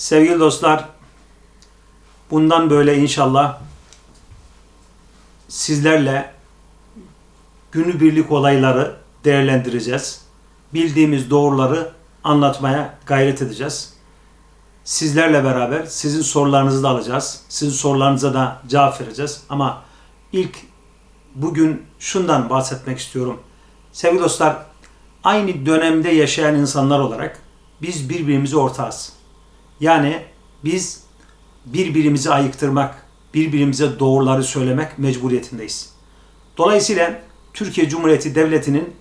Sevgili dostlar, bundan böyle inşallah sizlerle günübirlik olayları değerlendireceğiz. Bildiğimiz doğruları anlatmaya gayret edeceğiz. Sizlerle beraber sizin sorularınızı da alacağız. Sizin sorularınıza da cevap vereceğiz. Ama ilk bugün şundan bahsetmek istiyorum. Sevgili dostlar, aynı dönemde yaşayan insanlar olarak biz birbirimize ortağız. Yani biz birbirimizi ayıktırmak, birbirimize doğruları söylemek mecburiyetindeyiz. Dolayısıyla Türkiye Cumhuriyeti Devleti'nin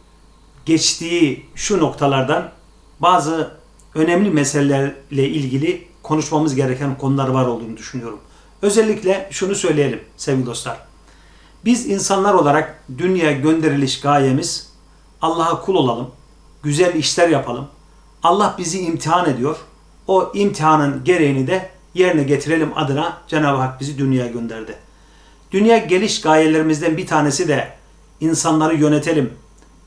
geçtiği şu noktalardan bazı önemli meselelerle ilgili konuşmamız gereken konular var olduğunu düşünüyorum. Özellikle şunu söyleyelim sevgili dostlar. Biz insanlar olarak dünya gönderiliş gayemiz Allah'a kul olalım, güzel işler yapalım. Allah bizi imtihan ediyor. O imtihanın gereğini de yerine getirelim adına Cenab-ı Hak bizi dünyaya gönderdi. Dünya geliş gayelerimizden bir tanesi de insanları yönetelim.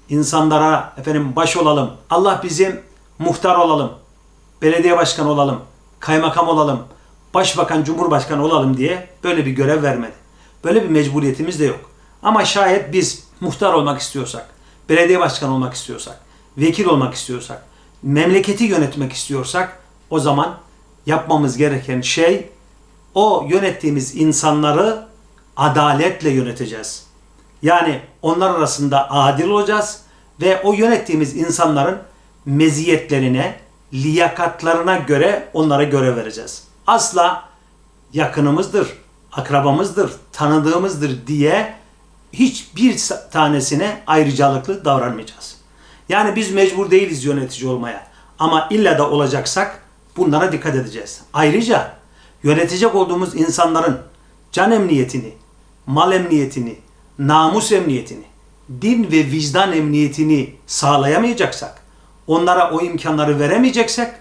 insanlara efendim baş olalım. Allah bizim muhtar olalım. Belediye başkanı olalım. Kaymakam olalım. Başbakan, cumhurbaşkanı olalım diye böyle bir görev vermedi. Böyle bir mecburiyetimiz de yok. Ama şayet biz muhtar olmak istiyorsak, belediye başkanı olmak istiyorsak, vekil olmak istiyorsak, memleketi yönetmek istiyorsak o zaman yapmamız gereken şey o yönettiğimiz insanları adaletle yöneteceğiz. Yani onlar arasında adil olacağız ve o yönettiğimiz insanların meziyetlerine, liyakatlarına göre onlara görev vereceğiz. Asla yakınımızdır, akrabamızdır, tanıdığımızdır diye hiçbir tanesine ayrıcalıklı davranmayacağız. Yani biz mecbur değiliz yönetici olmaya. Ama illa da olacaksak bunlara dikkat edeceğiz. Ayrıca yönetecek olduğumuz insanların can emniyetini, mal emniyetini, namus emniyetini, din ve vicdan emniyetini sağlayamayacaksak, onlara o imkanları veremeyeceksek,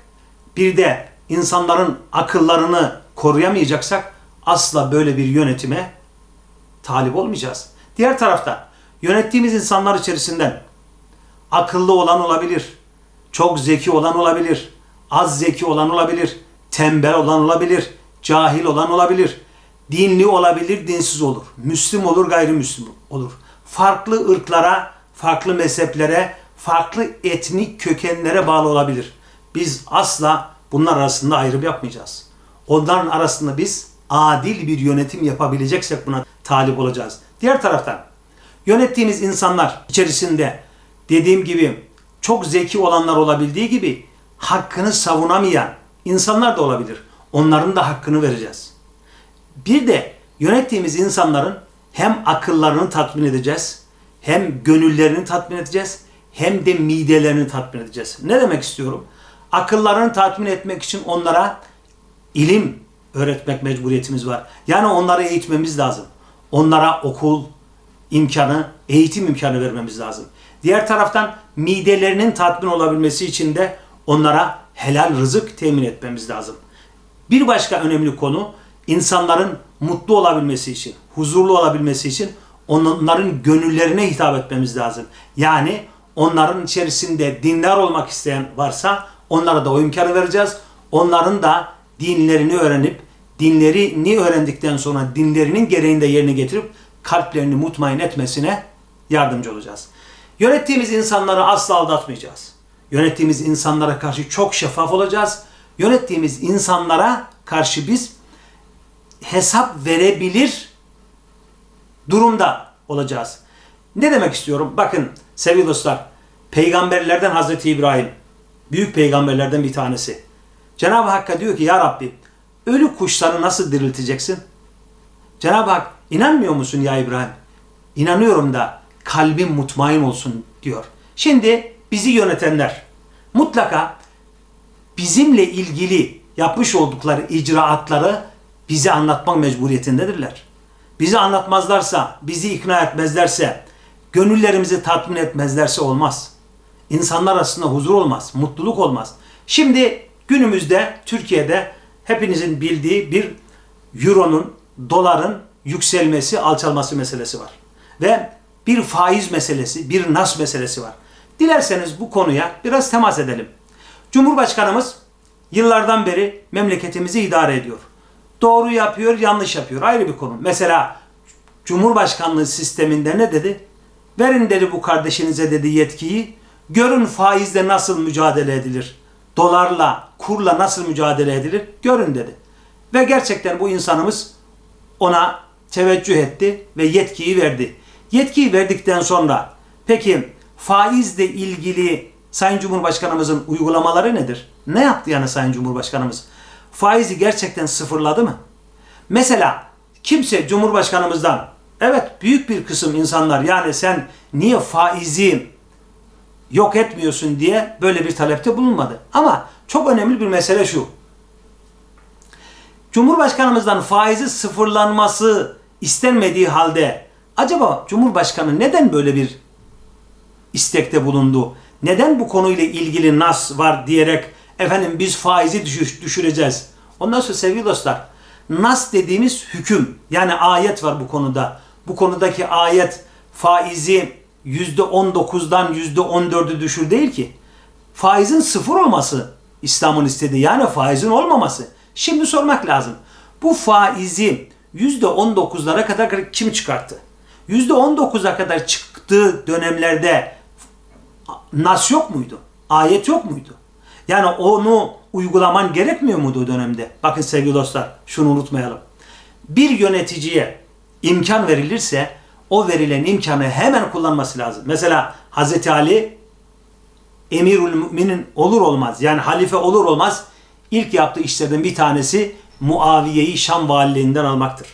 bir de insanların akıllarını koruyamayacaksak asla böyle bir yönetime talip olmayacağız. Diğer taraftan yönettiğimiz insanlar içerisinden akıllı olan olabilir, çok zeki olan olabilir, az zeki olan olabilir, tembel olan olabilir, cahil olan olabilir, dinli olabilir, dinsiz olur, Müslüm olur, gayrimüslim olur. Farklı ırklara, farklı mezheplere, farklı etnik kökenlere bağlı olabilir. Biz asla bunlar arasında ayrım yapmayacağız. Onların arasında biz adil bir yönetim yapabileceksek buna talip olacağız. Diğer taraftan yönettiğimiz insanlar içerisinde dediğim gibi çok zeki olanlar olabildiği gibi hakkını savunamayan insanlar da olabilir. Onların da hakkını vereceğiz. Bir de yönettiğimiz insanların hem akıllarını tatmin edeceğiz, hem gönüllerini tatmin edeceğiz, hem de midelerini tatmin edeceğiz. Ne demek istiyorum? Akıllarını tatmin etmek için onlara ilim öğretmek mecburiyetimiz var. Yani onları eğitmemiz lazım. Onlara okul imkanı, eğitim imkanı vermemiz lazım. Diğer taraftan midelerinin tatmin olabilmesi için de onlara helal rızık temin etmemiz lazım. Bir başka önemli konu insanların mutlu olabilmesi için, huzurlu olabilmesi için onların gönüllerine hitap etmemiz lazım. Yani onların içerisinde dinler olmak isteyen varsa onlara da o imkanı vereceğiz. Onların da dinlerini öğrenip dinlerini öğrendikten sonra dinlerinin gereğini de yerine getirip kalplerini mutmain etmesine yardımcı olacağız. Yönettiğimiz insanları asla aldatmayacağız. Yönettiğimiz insanlara karşı çok şeffaf olacağız. Yönettiğimiz insanlara karşı biz hesap verebilir durumda olacağız. Ne demek istiyorum? Bakın sevgili dostlar, peygamberlerden Hazreti İbrahim, büyük peygamberlerden bir tanesi. Cenab-ı Hakk'a diyor ki ya Rabbi ölü kuşları nasıl dirilteceksin? Cenab-ı Hak inanmıyor musun ya İbrahim? İnanıyorum da kalbim mutmain olsun diyor. Şimdi bizi yönetenler mutlaka bizimle ilgili yapmış oldukları icraatları bize anlatmak mecburiyetindedirler. Bizi anlatmazlarsa, bizi ikna etmezlerse, gönüllerimizi tatmin etmezlerse olmaz. İnsanlar arasında huzur olmaz, mutluluk olmaz. Şimdi günümüzde Türkiye'de hepinizin bildiği bir euronun, doların yükselmesi, alçalması meselesi var. Ve bir faiz meselesi, bir nas meselesi var. Dilerseniz bu konuya biraz temas edelim. Cumhurbaşkanımız yıllardan beri memleketimizi idare ediyor. Doğru yapıyor, yanlış yapıyor. Ayrı bir konu. Mesela Cumhurbaşkanlığı sisteminde ne dedi? Verin dedi bu kardeşinize dedi yetkiyi. Görün faizle nasıl mücadele edilir. Dolarla, kurla nasıl mücadele edilir? Görün dedi. Ve gerçekten bu insanımız ona teveccüh etti ve yetkiyi verdi. Yetkiyi verdikten sonra peki faizle ilgili Sayın Cumhurbaşkanımızın uygulamaları nedir? Ne yaptı yani Sayın Cumhurbaşkanımız? Faizi gerçekten sıfırladı mı? Mesela kimse Cumhurbaşkanımızdan evet büyük bir kısım insanlar yani sen niye faizi yok etmiyorsun diye böyle bir talepte bulunmadı. Ama çok önemli bir mesele şu. Cumhurbaşkanımızdan faizi sıfırlanması istenmediği halde acaba Cumhurbaşkanı neden böyle bir istekte bulundu? Neden bu konuyla ilgili nas var diyerek efendim biz faizi düşüreceğiz. Ondan sonra sevgili dostlar nas dediğimiz hüküm yani ayet var bu konuda. Bu konudaki ayet faizi %19'dan %14'ü düşür değil ki. Faizin sıfır olması İslam'ın istediği yani faizin olmaması. Şimdi sormak lazım. Bu faizi %19'lara kadar kim çıkarttı? %19'a kadar çıktığı dönemlerde nas yok muydu? Ayet yok muydu? Yani onu uygulaman gerekmiyor muydu o dönemde? Bakın sevgili dostlar şunu unutmayalım. Bir yöneticiye imkan verilirse o verilen imkanı hemen kullanması lazım. Mesela Hazreti Ali emirül müminin olur olmaz yani halife olur olmaz ilk yaptığı işlerden bir tanesi Muaviye'yi Şam valiliğinden almaktır.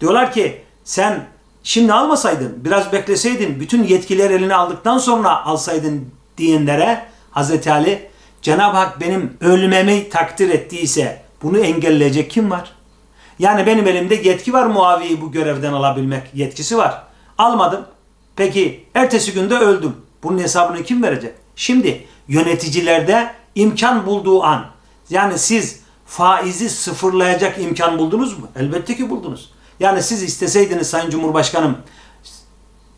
Diyorlar ki sen şimdi almasaydın biraz bekleseydin bütün yetkiler eline aldıktan sonra alsaydın diyenlere Hazreti Ali Cenab-ı Hak benim ölmemi takdir ettiyse bunu engelleyecek kim var? Yani benim elimde yetki var Muaviye'yi bu görevden alabilmek yetkisi var. Almadım. Peki ertesi günde öldüm. Bunun hesabını kim verecek? Şimdi yöneticilerde imkan bulduğu an yani siz faizi sıfırlayacak imkan buldunuz mu? Elbette ki buldunuz. Yani siz isteseydiniz Sayın Cumhurbaşkanım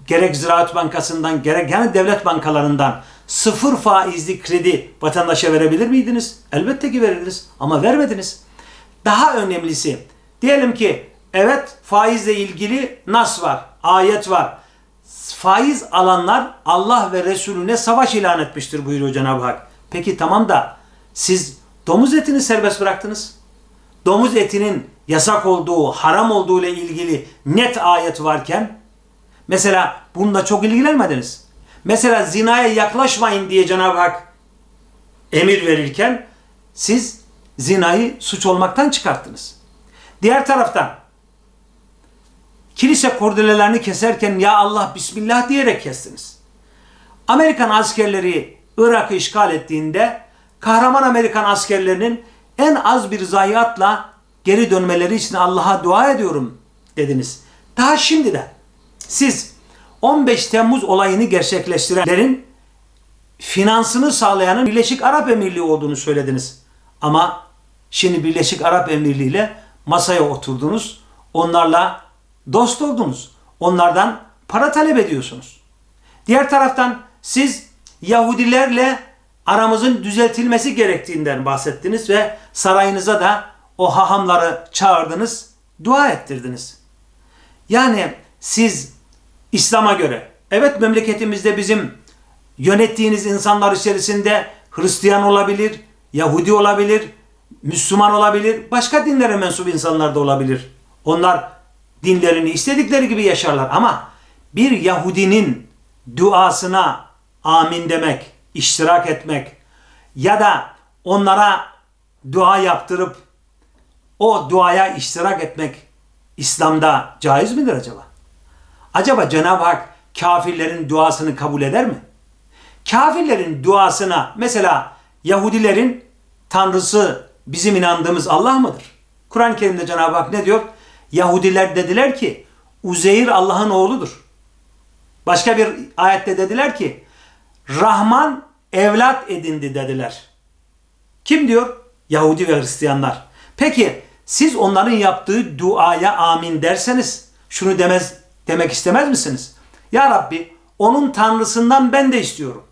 gerek Ziraat Bankası'ndan gerek yani devlet bankalarından sıfır faizli kredi vatandaşa verebilir miydiniz? Elbette ki verirdiniz ama vermediniz. Daha önemlisi diyelim ki evet faizle ilgili nas var, ayet var. Faiz alanlar Allah ve Resulüne savaş ilan etmiştir buyuruyor Cenab-ı Hak. Peki tamam da siz domuz etini serbest bıraktınız. Domuz etinin yasak olduğu, haram olduğu ile ilgili net ayet varken mesela bununla çok ilgilenmediniz. Mesela zinaya yaklaşmayın diye Cenab-ı Hak emir verirken siz zinayı suç olmaktan çıkarttınız. Diğer taraftan kilise kordelelerini keserken ya Allah Bismillah diyerek kestiniz. Amerikan askerleri Irak'ı işgal ettiğinde kahraman Amerikan askerlerinin en az bir zayiatla geri dönmeleri için Allah'a dua ediyorum dediniz. Daha şimdi de siz 15 Temmuz olayını gerçekleştirenlerin finansını sağlayanın Birleşik Arap Emirliği olduğunu söylediniz. Ama şimdi Birleşik Arap Emirliği ile masaya oturdunuz. Onlarla dost oldunuz. Onlardan para talep ediyorsunuz. Diğer taraftan siz Yahudilerle aramızın düzeltilmesi gerektiğinden bahsettiniz ve sarayınıza da o hahamları çağırdınız, dua ettirdiniz. Yani siz İslam'a göre, evet memleketimizde bizim yönettiğiniz insanlar içerisinde Hristiyan olabilir, Yahudi olabilir, Müslüman olabilir, başka dinlere mensup insanlar da olabilir. Onlar dinlerini istedikleri gibi yaşarlar ama bir Yahudinin duasına amin demek, iştirak etmek ya da onlara dua yaptırıp o duaya iştirak etmek İslam'da caiz midir acaba? Acaba Cenab-ı Hak kafirlerin duasını kabul eder mi? Kafirlerin duasına mesela Yahudilerin tanrısı bizim inandığımız Allah mıdır? Kur'an-ı Kerim'de Cenab-ı Hak ne diyor? Yahudiler dediler ki Uzeyr Allah'ın oğludur. Başka bir ayette dediler ki Rahman evlat edindi dediler. Kim diyor? Yahudi ve Hristiyanlar. Peki siz onların yaptığı duaya amin derseniz şunu demez demek istemez misiniz? Ya Rabbi onun tanrısından ben de istiyorum.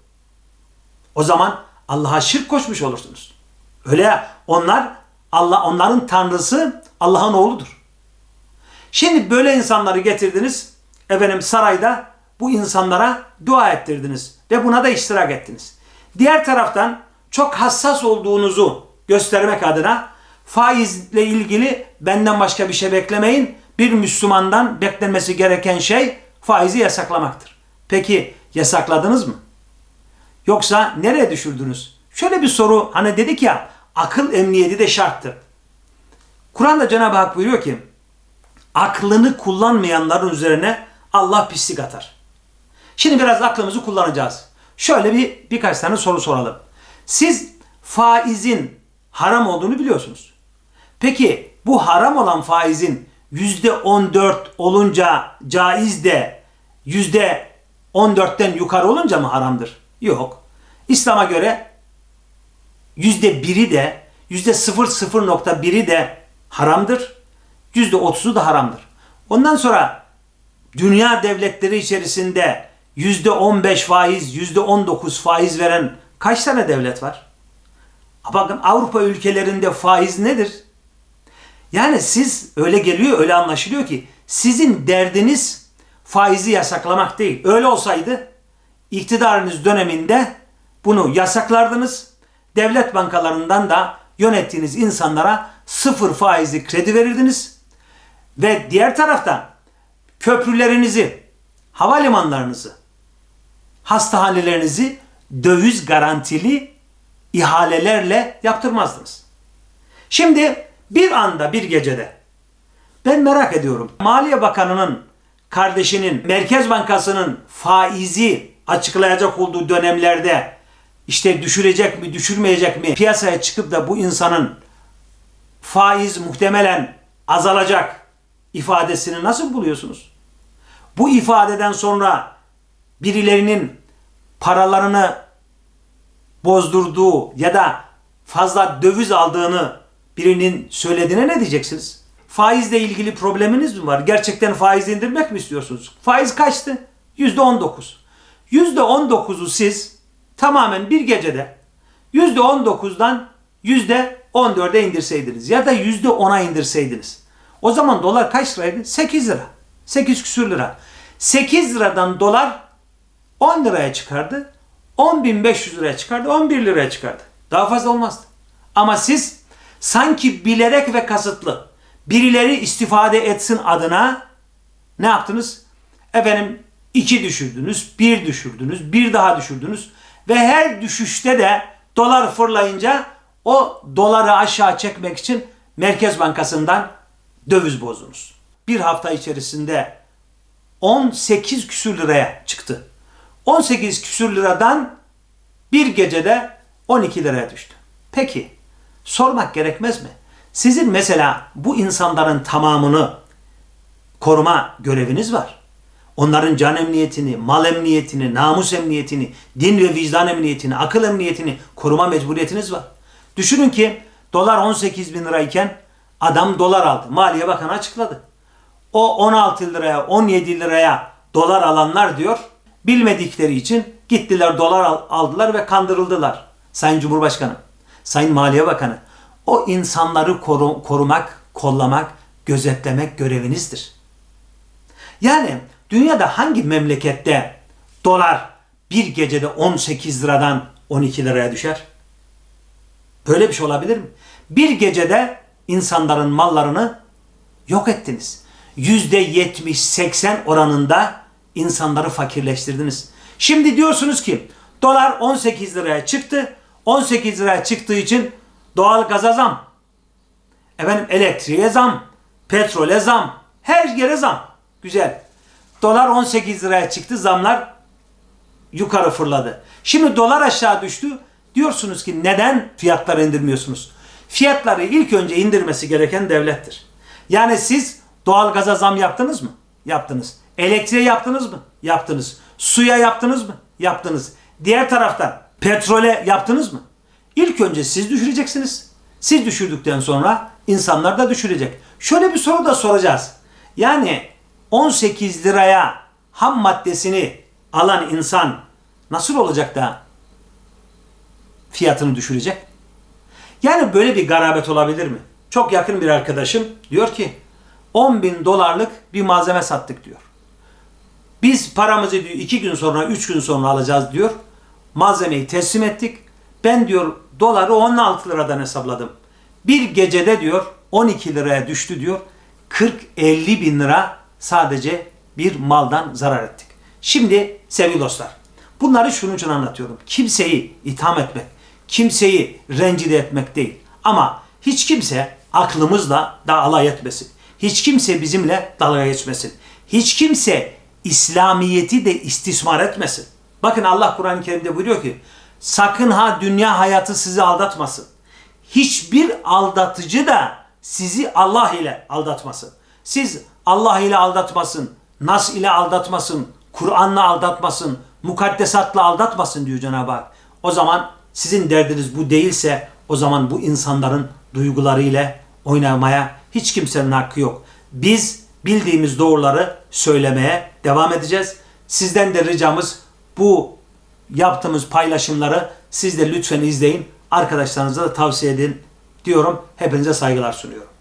O zaman Allah'a şirk koşmuş olursunuz. Öyle onlar Allah onların tanrısı Allah'ın oğludur. Şimdi böyle insanları getirdiniz. Efendim sarayda bu insanlara dua ettirdiniz ve buna da iştirak ettiniz. Diğer taraftan çok hassas olduğunuzu göstermek adına faizle ilgili benden başka bir şey beklemeyin. Bir Müslümandan beklenmesi gereken şey faizi yasaklamaktır. Peki yasakladınız mı? Yoksa nereye düşürdünüz? Şöyle bir soru hani dedik ya akıl emniyeti de şarttır. Kur'an'da Cenab-ı Hak buyuruyor ki aklını kullanmayanların üzerine Allah pislik atar. Şimdi biraz aklımızı kullanacağız. Şöyle bir birkaç tane soru soralım. Siz faizin haram olduğunu biliyorsunuz. Peki bu haram olan faizin yüzde 14 olunca caiz de yüzde 14'ten yukarı olunca mı haramdır? Yok. İslam'a göre yüzde biri de yüzde 0.0.1'i de haramdır. Yüzde 30'u da haramdır. Ondan sonra dünya devletleri içerisinde yüzde 15 faiz, yüzde 19 faiz veren kaç tane devlet var? Bakın Avrupa ülkelerinde faiz nedir? Yani siz öyle geliyor, öyle anlaşılıyor ki sizin derdiniz faizi yasaklamak değil. Öyle olsaydı iktidarınız döneminde bunu yasaklardınız. Devlet bankalarından da yönettiğiniz insanlara sıfır faizli kredi verirdiniz. Ve diğer taraftan köprülerinizi, havalimanlarınızı, hastahanelerinizi döviz garantili ihalelerle yaptırmazdınız. Şimdi bir anda bir gecede ben merak ediyorum. Maliye Bakanı'nın kardeşinin Merkez Bankası'nın faizi açıklayacak olduğu dönemlerde işte düşürecek mi düşürmeyecek mi piyasaya çıkıp da bu insanın faiz muhtemelen azalacak ifadesini nasıl buluyorsunuz? Bu ifadeden sonra birilerinin paralarını bozdurduğu ya da fazla döviz aldığını birinin söylediğine ne diyeceksiniz? Faizle ilgili probleminiz mi var? Gerçekten faiz indirmek mi istiyorsunuz? Faiz kaçtı? Yüzde on dokuz. Yüzde on dokuzu siz tamamen bir gecede yüzde on dokuzdan yüzde on dörde indirseydiniz ya da yüzde ona indirseydiniz. O zaman dolar kaç liraydı? 8 lira. 8 küsür lira. 8 liradan dolar 10 liraya çıkardı. 10.500 liraya çıkardı. 11 liraya çıkardı. Daha fazla olmazdı. Ama siz sanki bilerek ve kasıtlı birileri istifade etsin adına ne yaptınız? Efendim iki düşürdünüz, bir düşürdünüz, bir daha düşürdünüz ve her düşüşte de dolar fırlayınca o doları aşağı çekmek için Merkez Bankası'ndan döviz bozdunuz. Bir hafta içerisinde 18 küsür liraya çıktı. 18 küsür liradan bir gecede 12 liraya düştü. Peki sormak gerekmez mi? Sizin mesela bu insanların tamamını koruma göreviniz var. Onların can emniyetini, mal emniyetini, namus emniyetini, din ve vicdan emniyetini, akıl emniyetini koruma mecburiyetiniz var. Düşünün ki dolar 18 bin lirayken adam dolar aldı. Maliye Bakanı açıkladı. O 16 liraya, 17 liraya dolar alanlar diyor bilmedikleri için gittiler dolar aldılar ve kandırıldılar. Sayın Cumhurbaşkanı, Sayın Maliye Bakanı o insanları koru, korumak, kollamak, gözetlemek görevinizdir. Yani dünyada hangi memlekette dolar bir gecede 18 liradan 12 liraya düşer? Böyle bir şey olabilir mi? Bir gecede insanların mallarını yok ettiniz. %70-80 oranında insanları fakirleştirdiniz. Şimdi diyorsunuz ki dolar 18 liraya çıktı. 18 liraya çıktığı için doğal gaza zam. Efendim elektriğe zam. Petrole zam. Her yere zam. Güzel. Dolar 18 liraya çıktı. Zamlar yukarı fırladı. Şimdi dolar aşağı düştü. Diyorsunuz ki neden fiyatları indirmiyorsunuz? Fiyatları ilk önce indirmesi gereken devlettir. Yani siz doğal gaza zam yaptınız mı? Yaptınız. Elektriğe yaptınız mı? Yaptınız. Suya yaptınız mı? Yaptınız. Diğer taraftan petrole yaptınız mı? İlk önce siz düşüreceksiniz. Siz düşürdükten sonra insanlar da düşürecek. Şöyle bir soru da soracağız. Yani 18 liraya ham maddesini alan insan nasıl olacak da fiyatını düşürecek? Yani böyle bir garabet olabilir mi? Çok yakın bir arkadaşım diyor ki 10 bin dolarlık bir malzeme sattık diyor. Biz paramızı diyor iki gün sonra, üç gün sonra alacağız diyor. Malzemeyi teslim ettik. Ben diyor doları 16 liradan hesapladım. Bir gecede diyor 12 liraya düştü diyor. 40-50 bin lira sadece bir maldan zarar ettik. Şimdi sevgili dostlar bunları şunun için anlatıyorum. Kimseyi itham etmek, kimseyi rencide etmek değil. Ama hiç kimse aklımızla da alay etmesin. Hiç kimse bizimle dalga geçmesin. Hiç kimse İslamiyeti de istismar etmesin. Bakın Allah Kur'an-ı Kerim'de buyuruyor ki sakın ha dünya hayatı sizi aldatmasın. Hiçbir aldatıcı da sizi Allah ile aldatmasın. Siz Allah ile aldatmasın, Nas ile aldatmasın, Kur'an'la aldatmasın, mukaddesatla aldatmasın diyor Cenab-ı Hak. O zaman sizin derdiniz bu değilse o zaman bu insanların duygularıyla oynamaya hiç kimsenin hakkı yok. Biz bildiğimiz doğruları söylemeye devam edeceğiz. Sizden de ricamız bu yaptığımız paylaşımları siz de lütfen izleyin. Arkadaşlarınıza da tavsiye edin diyorum. Hepinize saygılar sunuyorum.